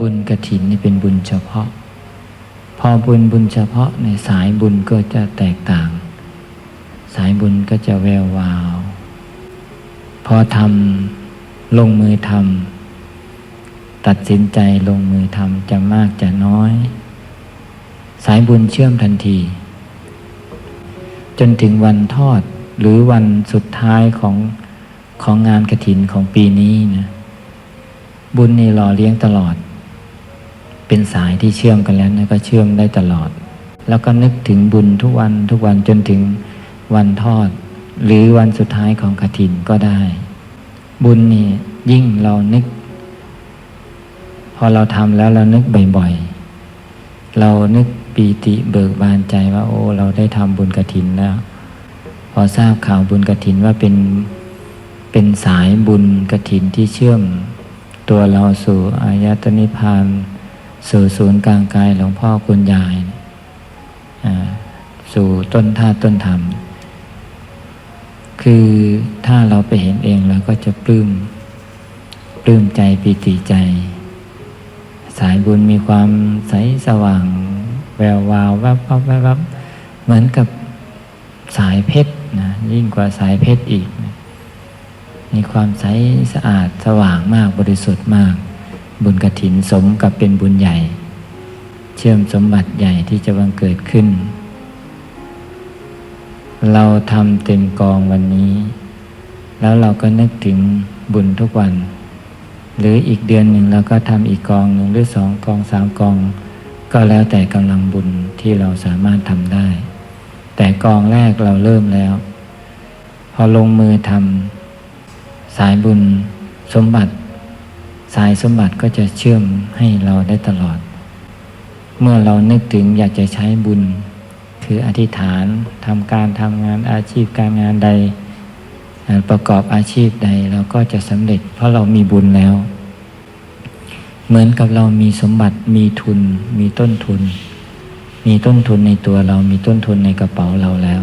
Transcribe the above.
บุญกระถินนี่เป็นบุญเฉพาะ พอบุญบุญเฉพาะในสายบุญก็จะแตกต่าง สายบุญก็จะแวววาว พอทำลงมือทำตัดสินใจลงมือทำจะมากจะน้อย สายบุญเชื่อมทันที จนถึงวันทอดหรือวันสุดท้ายของของงานกระถินของปีนี้นะบุญนี่รอเลี้ยงตลอด เป็นสายที่เชื่อมกันแล้วนะก็เชื่อมได้ตลอด แล้วก็นึกถึงบุญทุกวันทุกวันจนถึงวันทอด หรือวันสุดท้ายของกฐินก็ได้ บุญนี่ยิ่งเรานึก พอเราทำแล้วเรานึกบ่อยๆ เรานึกปีติเบิกบานใจว่า โอ้ เราได้ทำบุญกฐินแล้ว พอทราบข่าวบุญกฐินว่าเป็นเป็นสายบุญกฐินที่เชื่อม ตัวเราสู่อายตนิพพาน สู่ศูนย์กลางกายหลวงพ่อคุณยาย สู่ต้นท่าตุต้นธรรม คือถ้าเราไปเห็นเองเราก็จะปลื้มปลื้มใจปีติใจ สายบุญมีความใสสว่าง แวววาวแวบวับแวบวับเหมือนกับสายเพชรนะยิ่งกว่าสายเพชรอีกนะมีความใสสะอาดสว่างมากบริสุทธิ์มาก บุญกระถินสมกับเป็นบุญใหญ่ เชื่อมสมบัติใหญ่ที่จะบังเกิดขึ้น เราทำเต็มกองวันนี้ แล้วเราก็นึกถึงบุญทุกวัน หรืออีกเดือนหนึ่งเราก็ทำอีกกองหนึ่งหรือสองกองสามกอง ก็แล้วแต่กำลังบุญที่เราสามารถทำได้ แต่กองแรกเราเริ่มแล้ว พอลงมือทำสายบุญสมบัติ สายสมบัติก็จะเชื่อมให้เราได้ตลอด เมื่อเรานึกถึงอยากจะใช้บุญ คืออธิษฐานทำการทำงานอาชีพการงานใด ประกอบอาชีพใดเราก็จะสำเร็จ เพราะเรามีบุญแล้ว เหมือนกับเรามีสมบัติมีทุน มีต้นทุน มีต้นทุนในตัวเรามีต้นทุนในกระเป๋าเราแล้ว